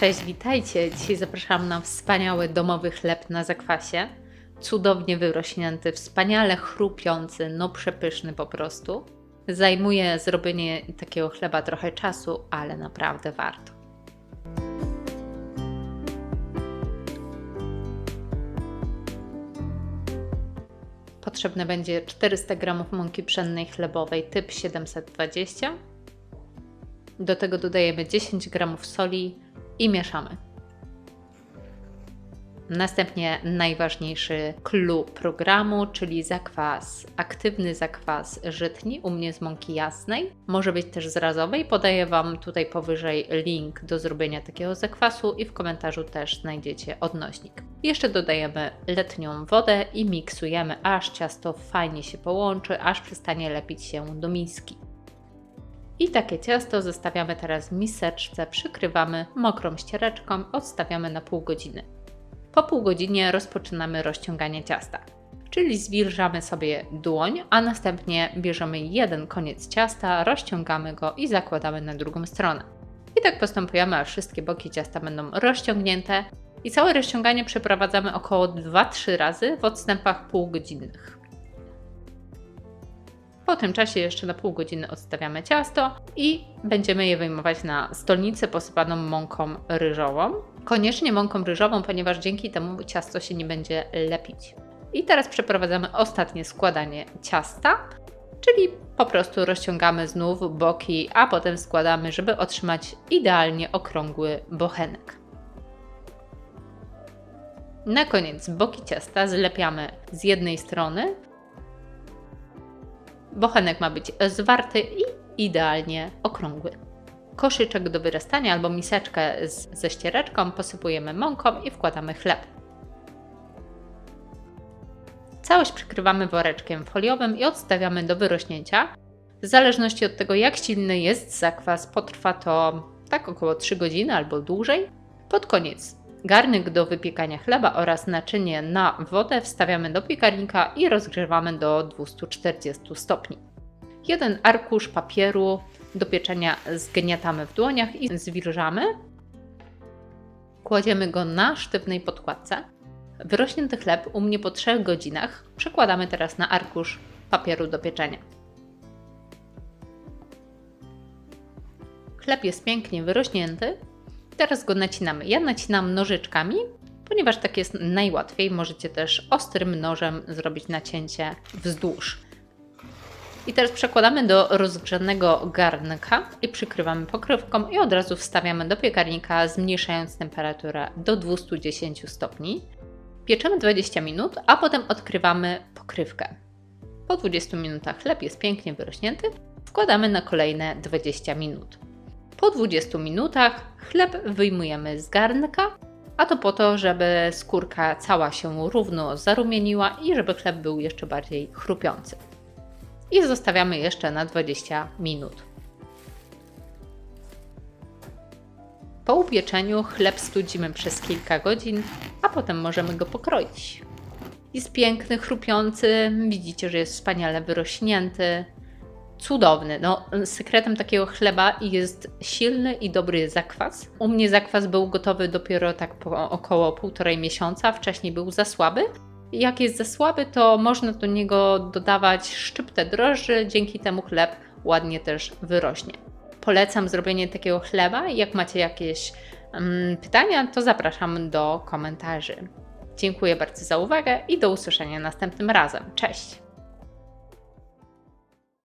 Cześć, witajcie. Dzisiaj zapraszam na wspaniały domowy chleb na zakwasie. Cudownie wyrośnięty, wspaniale chrupiący, no przepyszny po prostu. Zajmuje zrobienie takiego chleba trochę czasu, ale naprawdę warto. Potrzebne będzie 400 g mąki pszennej chlebowej typ 720. Do tego dodajemy 10 g soli i mieszamy. Następnie najważniejszy clue programu, czyli zakwas, aktywny zakwas żytni, u mnie z mąki jasnej. Może być też zrazowej. Podaję Wam tutaj powyżej link do zrobienia takiego zakwasu i w komentarzu też znajdziecie odnośnik. Jeszcze dodajemy letnią wodę i miksujemy, aż ciasto fajnie się połączy, aż przestanie lepić się do miski. I takie ciasto zostawiamy teraz w miseczce, przykrywamy mokrą ściereczką, odstawiamy na pół godziny. Po pół godzinie rozpoczynamy rozciąganie ciasta. Czyli zwilżamy sobie dłoń, a następnie bierzemy jeden koniec ciasta, rozciągamy go i zakładamy na drugą stronę. I tak postępujemy, aż wszystkie boki ciasta będą rozciągnięte. I całe rozciąganie przeprowadzamy około 2-3 razy w odstępach półgodzinnych. Po tym czasie jeszcze na pół godziny odstawiamy ciasto i będziemy je wyjmować na stolnicę posypaną mąką ryżową. Koniecznie mąką ryżową, ponieważ dzięki temu ciasto się nie będzie lepić. I teraz przeprowadzamy ostatnie składanie ciasta, czyli po prostu rozciągamy znów boki, a potem składamy, żeby otrzymać idealnie okrągły bochenek. Na koniec boki ciasta zlepiamy z jednej strony, Bochenek ma być zwarty i idealnie okrągły. Koszyczek do wyrastania albo miseczkę z, ze ściereczką posypujemy mąką i wkładamy chleb. Całość przykrywamy woreczkiem foliowym i odstawiamy do wyrośnięcia. W zależności od tego, jak silny jest zakwas, potrwa to tak około 3 godziny albo dłużej. Pod koniec garnek do wypiekania chleba oraz naczynie na wodę wstawiamy do piekarnika i rozgrzewamy do 240 stopni. Jeden arkusz papieru do pieczenia zgniatamy w dłoniach i zwilżamy. Kładziemy go na sztywnej podkładce. Wyrośnięty chleb u mnie po 3 godzinach przekładamy teraz na arkusz papieru do pieczenia. Chleb jest pięknie wyrośnięty, Teraz go nacinamy. Ja nacinam nożyczkami, ponieważ tak jest najłatwiej. Możecie też ostrym nożem zrobić nacięcie wzdłuż. I teraz przekładamy do rozgrzanego garnka i przykrywamy pokrywką i od razu wstawiamy do piekarnika, zmniejszając temperaturę do 210 stopni. Pieczemy 20 minut, a potem odkrywamy pokrywkę. Po 20 minutach chleb jest pięknie wyrośnięty, wkładamy na kolejne 20 minut. Po 20 minutach chleb wyjmujemy z garnka, a to po to, żeby skórka cała się równo zarumieniła i żeby chleb był jeszcze bardziej chrupiący. I zostawiamy jeszcze na 20 minut. Po upieczeniu chleb studzimy przez kilka godzin, a potem możemy go pokroić. Jest piękny, chrupiący, widzicie, że jest wspaniale wyrośnięty, cudowny. No, sekretem takiego chleba jest silny i dobry zakwas. U mnie zakwas był gotowy dopiero tak po około półtorej miesiąca, wcześniej był za słaby. Jak jest za słaby, to można do niego dodawać szczyptę drożdży, dzięki temu chleb ładnie też wyrośnie. Polecam zrobienie takiego chleba. Jak macie jakieś um, pytania, to zapraszam do komentarzy. Dziękuję bardzo za uwagę i do usłyszenia następnym razem. Cześć!